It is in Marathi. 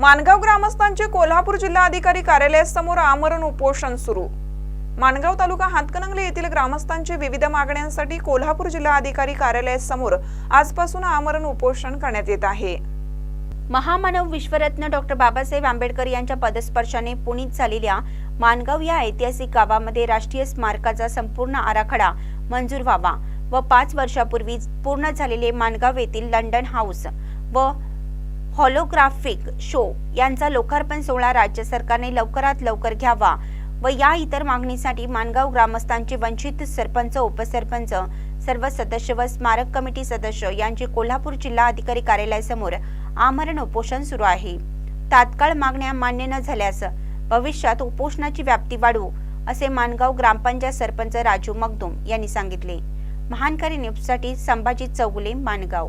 माणगाव ग्रामस्थांचे कोल्हापूर जिल्हा अधिकारी कार्यालयासमोर आमरण उपोषण सुरू. माणगाव तालुका हातकणंगले येथील ग्रामस्थांचे विविध मागण्यांसाठी कोल्हापूर जिल्हा अधिकारी कार्यालयासमोर आजपासून आमरण उपोषण करण्यात येत आहे. महामानव विश्वरत्न डॉक्टर बाबासाहेब आंबेडकर यांच्या पदस्पर्शाने पुनीत झालेल्या माणगाव या ऐतिहासिक गावामध्ये राष्ट्रीय स्मारकाचा संपूर्ण आराखडा मंजूर व्हावा व पाच वर्षापूर्वी पूर्ण झालेले माणगाव येथील लंडन हाऊस व हॉलोग्राफिक शो यांचा लोकार्पण सोहळा राज्य सरकारने लवकरात लवकर घ्यावा व या इतर मागणीसाठी मानगाव ग्रामस्थांचे वंचित सरपंच उपसरपंच सर्व सदस्य व स्मारक कमिटी सदस्य यांचे कोल्हापूर जिल्हा अधिकारी कार्यालयासमोर आमरण उपोषण सुरू आहे. तात्काळ मागण्या मान्य न झाल्यास भविष्यात उपोषणाची व्याप्ती वाढवू असे मानगाव ग्रामपंचायत सरपंच राजू मगदुम यांनी सांगितले. महानकारी न्यूजसाठी संभाजी चौगुले मानगाव.